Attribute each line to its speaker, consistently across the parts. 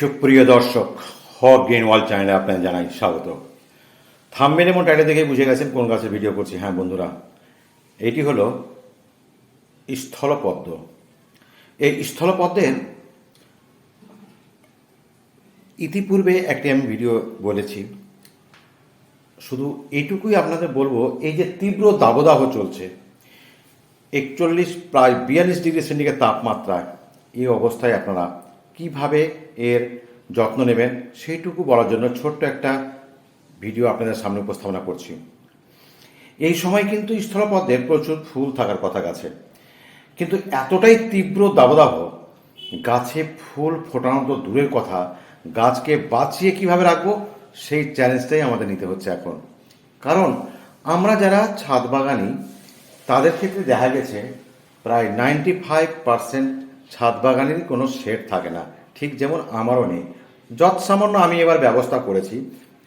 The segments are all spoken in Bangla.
Speaker 1: সুপ্রিয় দর্শক, হক গ্রিন ওয়াল চ্যানেলে আপনাদের জানাই স্বাগত। থাম্বেল এবং টাইটেল দেখে বুঝে গেছেন কোন গাছের ভিডিও করছি। হ্যাঁ বন্ধুরা, এটি হলো স্থলপদ্ম। এই স্থলপদ্মের ইতিপূর্বে একটি আমি ভিডিও বলেছি। শুধু এইটুকুই আপনাদের বলব, এই যে তীব্র দাবদাহ চলছে, একচল্লিশ, প্রায় বিয়াল্লিশ ডিগ্রি সেন্টিগ্রেড তাপমাত্রায়, এই অবস্থায় আপনারা কীভাবে এর যত্ন নেবেন সেইটুকু বলার জন্য ছোট্ট একটা ভিডিও আপনাদের সামনে উপস্থাপনা করছি। এই সময় কিন্তু স্থলপদ্মের প্রচুর ফুল থাকার কথা গাছে। কিন্তু এতটাই তীব্র দাবদাহ, গাছে ফুল ফোটানো তো দূরের কথা, গাছকে বাঁচিয়ে কীভাবে রাখব সেই চ্যালেঞ্জটাই আমাদের নিতে হচ্ছে এখন। কারণ আমরা যারা ছাদ বাগানি, তাদের ক্ষেত্রে দেখা গেছে, প্রায় নাইনটি ফাইভ পার্সেন্ট ছাদ বাগানেরই কোনো শেড থাকে না। ঠিক যেমন আমারও নেই। যৎ সামান্য আমি এবার ব্যবস্থা করেছি,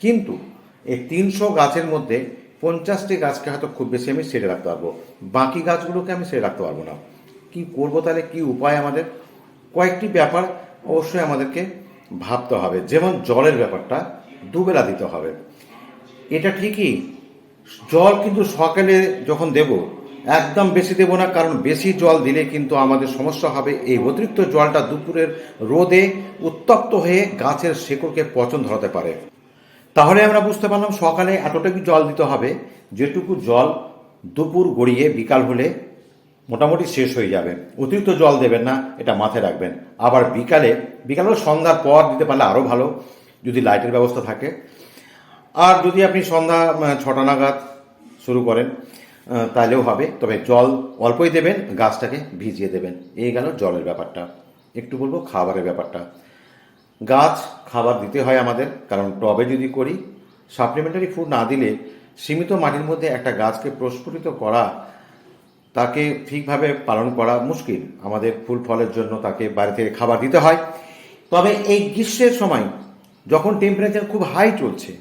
Speaker 1: কিন্তু এই তিনশো গাছের মধ্যে পঞ্চাশটি গাছকে হয়তো খুব বেশি আমি সেরে রাখতে পারব। বাকি গাছগুলোকে আমি সেরে রাখতে পারব না। কি করব তাহলে? কি উপায় আমাদের? কয়েকটি ব্যাপার অবশ্যই আমাদেরকে ভাবতে হবে। যেমন জলের ব্যাপারটা দুবেলা দিতে হবে। এটা ঠিকই। জল কিন্তু সকালে যখন দেব একদম বেশি দেব না, কারণ বেশি জল দিলে কিন্তু আমাদের সমস্যা হবে। এই অতিরিক্ত জলটা দুপুরের রোদে উত্তপ্ত হয়ে গাছের শেকড়কে পচন ধরাতে পারে। তাহলে আমরা বুঝতে পারলাম সকালে এতটুকু জল দিতে হবে, যেটুকু জল দুপুর গড়িয়ে বিকাল হলে মোটামুটি শেষ হয়ে যাবে। অতিরিক্ত জল দেবেন না, এটা মাথায় রাখবেন। আবার বিকালে, বিকাল সন্ধ্যার পর দিতে পারলে আরও ভালো, যদি লাইটের ব্যবস্থা থাকে। আর যদি আপনি সন্ধ্যা ছটা নাগাদ শুরু করেন তাহলেও হবে। তবে জল অল্পই দেবেন, গাছটাকে ভিজিয়ে দেবেন। এই গেল জলের ব্যাপারটা। একটু বলব খাবারের ব্যাপারটা। গাছ খাবার দিতে হয় আমাদের, কারণ টবে যদি করি সাপ্লিমেন্টারি ফুড না দিলে সীমিত মাটির মধ্যে একটা গাছকে প্রস্ফুটিত করা, তাকে ঠিকভাবে পালন করা মুশকিল। আমাদের ফুল ফলের জন্য তাকে বাইরে থেকে খাবার দিতে হয়। তবে এই গ্রীষ্মের সময় যখন টেম্পারেচার খুব হাই চলছে,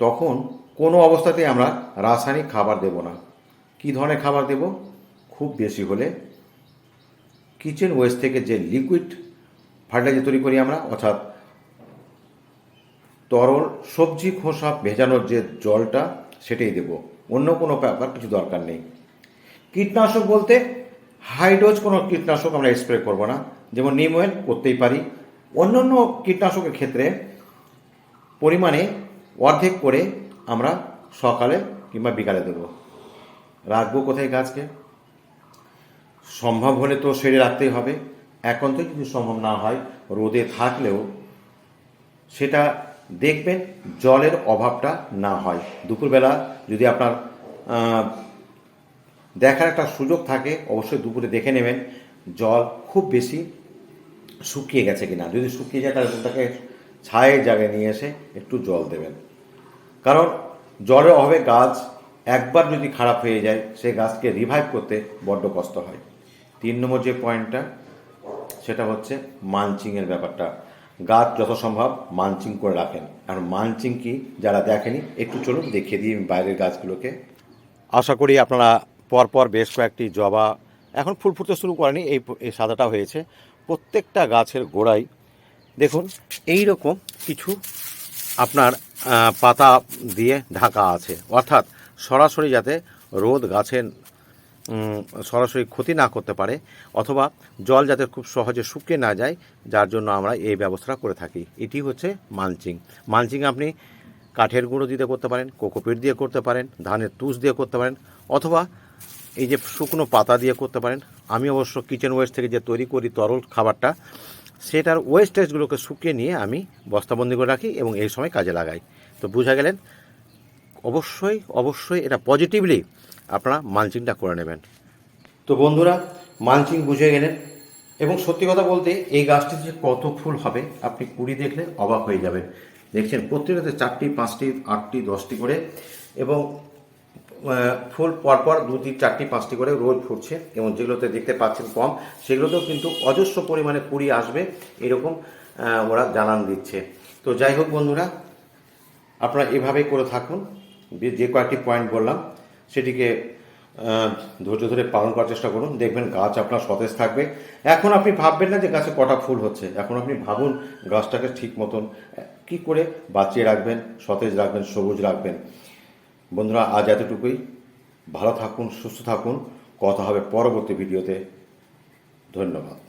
Speaker 1: তখন কোনো অবস্থাতেই আমরা রাসায়নিক খাবার দেব না। কি ধরনের খাবার দেব? খুব বেশি হলে কিচেন ওয়েস্ট থেকে যে লিকুইড ফার্টিলাইজার তৈরি করি আমরা, অর্থাৎ তরল সবজি খোসা ভেজানোর যে জলটা, সেটাই দেব। অন্য কোনো ব্যাপার কিছু দরকার নেই। কীটনাশক বলতে হাইডোজ কোনো কীটনাশক আমরা স্প্রে করব না। যেমন নিম অয়েল করতেই পারি। অন্য অন্য কীটনাশকের ক্ষেত্রে পরিমাণে অর্ধেক করে আমরা সকালে কিংবা বিকালে দেব। রাখব কোথায় গাছকে সম্ভব হলে তো সেরে রাখতেই হবে। এখন তো যদি সম্ভব না হয়, রোদে থাকলেও সেটা দেখবেন, জলের অভাবটা না হয়। দুপুরবেলা যদি আপনার দেখার একটা সুযোগ থাকে, অবশ্যই দুপুরে দেখে নেবেন, জল খুব বেশি শুকিয়ে গেছে কিনা। যদি শুকিয়ে যায়, তাহলে তাকে ছায়ের জায়গায় নিয়ে এসে একটু জল দেবেন। কারণ জলের অভাবে গাছ একবার যদি খারাপ হয়ে যায় সেই গাছকে রিভাইভ করতে বড্ড কষ্ট হয়। তিন নম্বর যে পয়েন্টটা সেটা হচ্ছে মানচিংয়ের ব্যাপারটা। গাছ যত সম্ভব মালচিং করে রাখেন। আর মানচিং কি যারা দেখেনি, একটু চলুন দেখিয়ে দিই বাইরের গাছগুলোকে। আশা করি আপনারা পরপর বেশ কয়েকটি জবা এখন ফুল ফুটতে শুরু করেনি, এই এই সাদাটা হয়েছে। প্রত্যেকটা গাছের গোড়ায় দেখুন এই রকম কিছু আপনার পাতা দিয়ে ঢাকা আছে। অর্থাৎ সরাসরি যাতে রোদ গাছের সরাসরি ক্ষতি না করতে পারে, অথবা জল যাতে খুব সহজে শুকিয়ে না যায়, যার জন্য আমরা এই ব্যবস্থাটা করে থাকি। এটি হচ্ছে মালচিং। মালচিং আপনি কাঠের গুঁড়ো দিয়ে করতে পারেন, কোকোপিট দিয়ে করতে পারেন, ধানের তুষ দিয়ে করতে পারেন, অথবা এই যে শুকনো পাতা দিয়ে করতে পারেন। আমি অবশ্য কিচেন ওয়েস্ট থেকে যে তৈরি করি তরল খাবারটা সেটার ওয়েস্টেজগুলোকে শুকিয়ে নিয়ে আমি বস্তাবন্দি করে রাখি এবং এই সময় কাজে লাগাই। তো বুঝা গেলেন, অবশ্যই অবশ্যই এটা পজিটিভলি আপনারা মালচিংটা করে নেবেন। তো বন্ধুরা মালচিং বুঝে গেলেন এবং সত্যি কথা বলতে এই গাছটি যে কত ফুল হবে আপনি কুড়ি দেখলে অবাক হয়ে যাবেন। দেখছেন প্রত্যেকটাতে চারটি, পাঁচটি, আটটি, দশটি করে এবং ফুল পরপর দু তিন চারটি, পাঁচটি করে রোজ ফুটছে এবং যেগুলোতে দেখতে পাচ্ছেন কম, সেগুলোতেও কিন্তু অজস্র পরিমাণে কুড়ি আসবে এরকম ওরা জানান দিচ্ছে। তো যাই হোক বন্ধুরা, আপনারা এভাবে করে থাকুন, যে কয়েকটি পয়েন্ট বললাম, সেটিকে ধৈর্য ধরে পালন করার চেষ্টা করুন, দেখবেন গাছ আপনার সতেজ থাকবে। এখন আপনি ভাববেন না যে গাছে কটা ফুল হচ্ছে, এখন আপনি ভাবুন গাছটাকে ঠিক মতন কী করে বাঁচিয়ে রাখবেন, সতেজ রাখবেন, সবুজ রাখবেন। বন্ধুরা আজ এতটুকুই। ভালো থাকুন সুস্থ থাকুন। কথা হবে পরবর্তী ভিডিওতে। ধন্যবাদ।